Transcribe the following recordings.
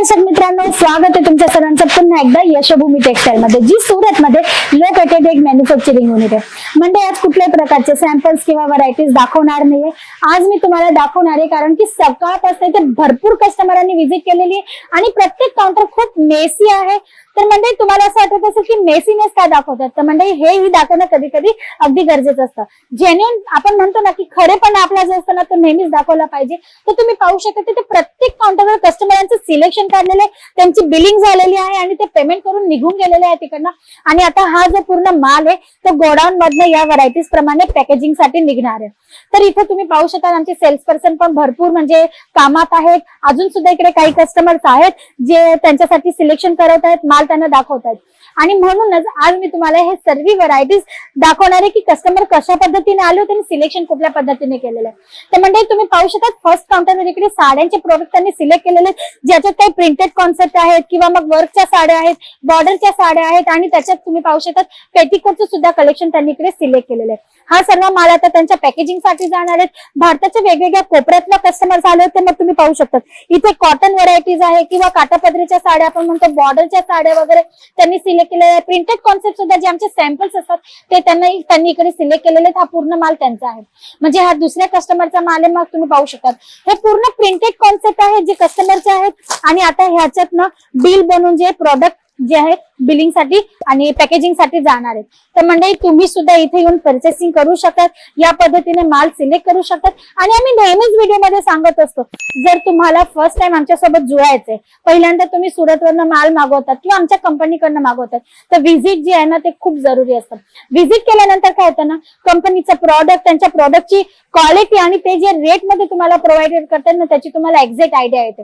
दर्शक मित्रांनो स्वागत आहे तुमच्या सर्वांचं. पुन्हा एकदा यशभूमी टेक्सटाईल मध्ये जी सुरत मध्ये लोकेटेड एक मॅन्युफॅक्चरिंग युनिट आहे. म्हणजे आज कुठल्याही प्रकारचे सॅम्पल्स किंवा व्हरायटीज दाखवणार नाहीये. आज मी तुम्हाला दाखवणार आहे कारण की सकाळपासून इथे भरपूर कस्टमरांनी व्हिजिट केलेली आहे आणि प्रत्येक काउंटर खूप मेसी आहे. तर म्हणजे तुम्हाला असं वाटत असेल की मेसीनेस काय दाखवतात? तर म्हणजे हेही दाखवणं कधी कधी अगदी गरजेचं असतं. जेन्युन आपण म्हणतो ना की खरेपण आपला जो असतो ना तो नेहमीच दाखवला पाहिजे. तर तुम्ही पाहू शकता तिथे प्रत्येक काउंटरवर त्यांचं सिलेक्शन काढलेलं आहे. त्यांची बिलिंग झालेली आहे आणि ते पेमेंट करून निघून गेलेले आहे तिकडनं. आणि आता हा जो पूर्ण माल आहे तो गोडाऊन मधनं या व्हरायटीज प्रमाणे पॅकेजिंगसाठी निघणार आहे. तर इथे तुम्ही पाहू शकता आमचे सेल्स पर्सन पण भरपूर म्हणजे कामात आहेत. अजून सुद्धा इकडे काही कस्टमर्स आहेत जे त्यांच्यासाठी सिलेक्शन करत आहेत माल त्यांना दाखवत आहेत. आणि म्हणूनच आज मी तुम्हाला हे सर्व व्हरायटीज दाखवणार आहे की कस्टमर कशा पद्धतीने आले होते आणि सिलेक्शन कुठल्या पद्धतीने केलेलं आहे. तर म्हणजे तुम्ही पाहू शकता फर्स्ट काउंटरवर इकडे साड्यांचे प्रोडक्ट त्यांनी सिलेक्ट केलेले आहेत. ज्याच्यात काही प्रिंटेड कॉन्सेप्ट आहेत किंवा मग वर्कच्या साड्या आहेत बॉर्डरच्या साड्या आहेत आणि त्याच्यात तुम्ही पाहू शकता पेटीकोटचं सुद्धा कलेक्शन त्यांनी इकडे सिलेक्ट केलेलं आहे. हा सर्व माल आता त्यांच्या पॅकेजिंगसाठी जाणार आहेत. भारताच्या वेगवेगळ्या कोपऱ्यातल्या कस्टमर झाले तर मग तुम्ही पाहू शकता इथे कॉटन व्हरायटीज आहे किंवा काटापदरीच्या साड्या आपण म्हणतो बॉर्डरच्या साड्या वगैरे त्यांनी सिलेक्ट केलेल्या आहे प्रिंटेड कॉन्सेप्ट सुद्धा जे आमचे सॅम्पल्स असतात ते त्यांना त्यांनी इकडे सिलेक्ट केलेले आहेत. हा पूर्ण माल त्यांचा आहे. म्हणजे हा दुसऱ्या कस्टमरचा माल आहे मग तुम्ही पाहू शकता हे पूर्ण प्रिंटेड कॉन्सेप्ट आहे जे कस्टमरचे आहेत. आणि आता ह्याच्यात ना बिल बनवून जे प्रोडक्ट जे आहे बिलिंगसाठी आणि पॅकेजिंगसाठी जाणार आहेत. तर म्हणजे तुम्ही सुद्धा इथे येऊन परचेसिंग करू शकतात. या पद्धतीने माल सिलेक्ट करू शकतात. आणि आम्ही नेहमीच व्हिडिओमध्ये सांगत असतो जर तुम्हाला फर्स्ट टाइम आमच्यासोबत जुळायचंय पहिल्यांदा तुम्ही सुरतवरनं माल मागवतात किंवा आमच्या कंपनीकडनं मागवतात तर व्हिजिट जे आहे ना ते खूप जरुरी असतं. व्हिजिट केल्यानंतर काय होतं ना कंपनीचं प्रॉडक्ट त्यांच्या प्रॉडक्टची क्वालिटी आणि ते जे रेटमध्ये तुम्हाला प्रोव्हाइडेड करतात ना त्याची तुम्हाला एक्झॅक्ट आयडिया येते.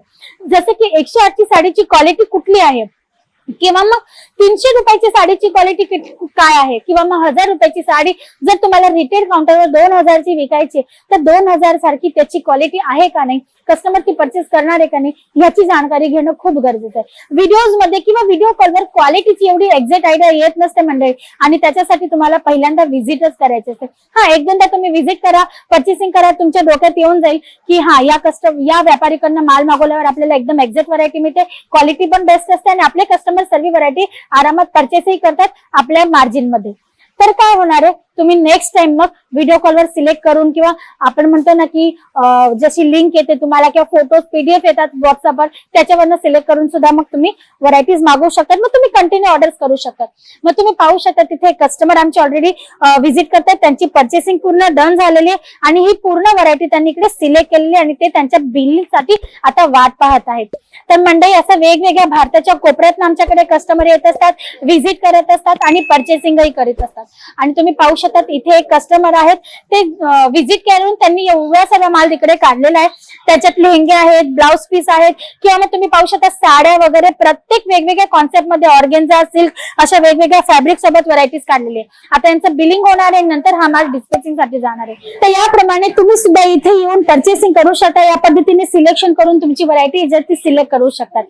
जसं की एकशे आठची साडीची क्वालिटी कुठली आहे? किंवा मग तीनशे रुपयाची साडीची क्वालिटी काय आहे? किंवा मग हजार रुपयाची साडी जर तुम्हाला रिटेल काउंटरवर दोन हजारची विकायची तर दोन हजार सारखी त्याची क्वालिटी आहे का नाही? कस्टमर ती परचेस करणार आहे का नाही? याची जाणकारी घेणं खूप गरजेचं आहे. व्हिडिओजमध्ये किंवा व्हिडिओ कॉलवर क्वालिटीची एवढी एक्झॅक्ट आयडिया येत नसते मंडळी. आणि त्याच्यासाठी तुम्हाला पहिल्यांदा व्हिजिटच करायचे असते. हा एक दोनदा तुम्ही व्हिजिट करा परचेसिंग करा तुमच्या डोक्यात येऊन जाईल की हा या कस्टम या व्यापारीकडनं माल मागवल्यावर आपल्याला एकदम एक्झॅक्ट व्हरायटी मिळते. क्वालिटी पण बेस्ट असते आणि आपले कस्टमर सर्व व्हरायटी आरामात परचेसही करतात आपल्या मार्जिनमध्ये. तर काय होणार आहे? तुम्ही नेक्स्ट टाइम मग व्हिडिओ कॉलवर सिलेक्ट करून किंवा आपण म्हणतो ना की जशी लिंक येते तुम्हाला किंवा फोटोज पीडीएफ येतात व्हॉट्सअपवर त्याच्यावरनं सिलेक्ट करून सुद्धा मग तुम्ही व्हरायटीज मागवू शकतात. मग तुम्ही कंटिन्यू ऑर्डर्स करू शकतात. मग तुम्ही पाहू शकता तिथे कस्टमर आमचे ऑलरेडी व्हिजिट करतात. त्यांची परचेसिंग पूर्ण डन झालेली आहे आणि ही पूर्ण व्हरायटी त्यांनी इकडे सिलेक्ट केलेली आहे आणि ते त्यांच्या बिलिंगसाठी आता वाट पाहत आहेत. तर मंडई असं वेगवेगळ्या भारताच्या कोपऱ्यात आमच्याकडे कस्टमर येत असतात व्हिजिट करत असतात आणि परचेसिंगही करीत असतात. आणि तुम्ही पाहू शकता इथे एक कस्टमर आहेत. ते व्हिजिट करून त्यांनी एवढा सगळा माल तिकडे काढलेला आहे. त्याच्यात लेहंगे आहेत ब्लाउज पीस आहेत. किंवा मग तुम्ही पाहू शकता साड्या वगैरे. प्रत्येक वेगवेगळ्या कॉन्सेप्टमध्ये ऑर्गेन्झा सिल्क अशा वेगवेगळ्या फॅब्रिक सोबत व्हरायटीज काढलेली आहे. आता यांचं बिलिंग होणार आहे. नंतर हा माल डिस्पॅचिंगसाठी जाणार आहे. तर याप्रमाणे तुम्ही सुद्धा इथे येऊन परचेसिंग करू शकता. या पद्धतीने सिलेक्शन करून तुमची व्हरायटी जर ती सिलेक्ट करू शकतात.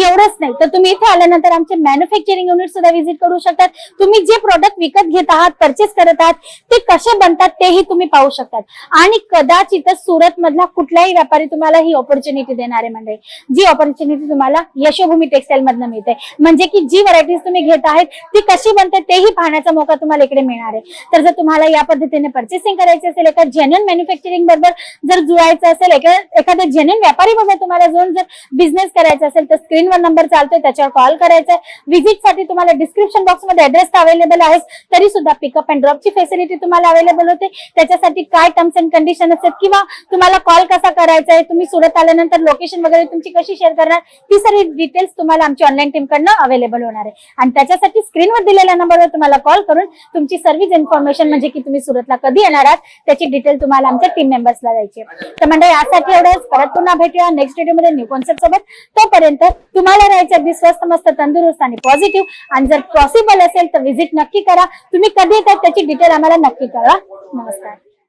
एवढंच नाही. तर तुम्ही इथे आल्यानंतर आमचे मॅन्युफॅक्चरिंग युनिट सुद्धा व्हिजिट करू शकतात. तुम्ही जे प्रोडक्ट विकत घेत आहात परचेस करत करतात ते कसे बनतात तेही तुम्ही पाहू शकतात. आणि कदाचित सुरत मधला कुठलाही व्यापारी तुम्हाला ही ऑपॉर्च्युनिटी देणार आहे म्हणजे जी ऑपॉर्च्युनिटी तुम्हाला यशोभूमी टेक्सटाईल मधनं मिळते. म्हणजे की जी व्हरायटीज तुम्ही घेत आहेत ती कशी बनते तेही पाहण्याचा मौका तुम्हाला इकडे मिळणार आहे. तर जर तुम्हाला या पद्धतीने परचेसिंग करायची असेल एका जेन्युन मॅन्युफॅक्चरिंग बरोबर जर जुळायचं असेल एखाद्या जेन्युन व्यापारी बरोबर तुम्हाला जाऊन जर बिझनेस करायचा असेल तर स्क्रीनवर नंबर चालतोय त्याच्यावर कॉल करायचा आहे व्हिजिटसाठी तुम्हाला डिस्क्रिप्शन बॉक्समध्ये ऍड्रेस अवेलेबल आहे तरी सुद्धा पिकअप अँड जॉबची फॅसिलिटी तुम्हाला अवेलेबल होते. त्याच्यासाठी काय टर्म्स अँड कंडिशन असतात किंवा तुम्हाला कॉल कसा करायचा आहे तुम्ही सुरत आल्यानंतर लोकेशन वगैरे तुमची कशी शेअर करणार ती सर्व डिटेल्स तुम्हाला आमची ऑनलाईन टीम कडनं अवेलेबल होणार आहे. आणि त्याच्यासाठी स्क्रीनवर दिलेल्या नंबरवर तुम्हाला कॉल करून तुमची सर्व्हिस इन्फॉर्मेशन म्हणजे की तुम्ही सुरतला कधी येणार आहात त्याची डिटेल तुम्हाला आमच्या टीम मेंबर्सला द्यायची तर म्हणजे यासाठी एवढंच. परत पुन्हा भेटूया नेक्स्ट व्हिडिओमध्ये न्यू कॉन्सेप्ट सोबत. तोपर्यंत तुम्हाला राहायचं अगदी स्वस्त मस्त तंदुरुस्त आणि पॉझिटिव्ह आणि जर पॉसिबल असेल तर व्हिजिट नक्की करा. तुम्ही कधी येतात त्याची डिटेल आम्हाला नक्की कळवा. नमस्कार.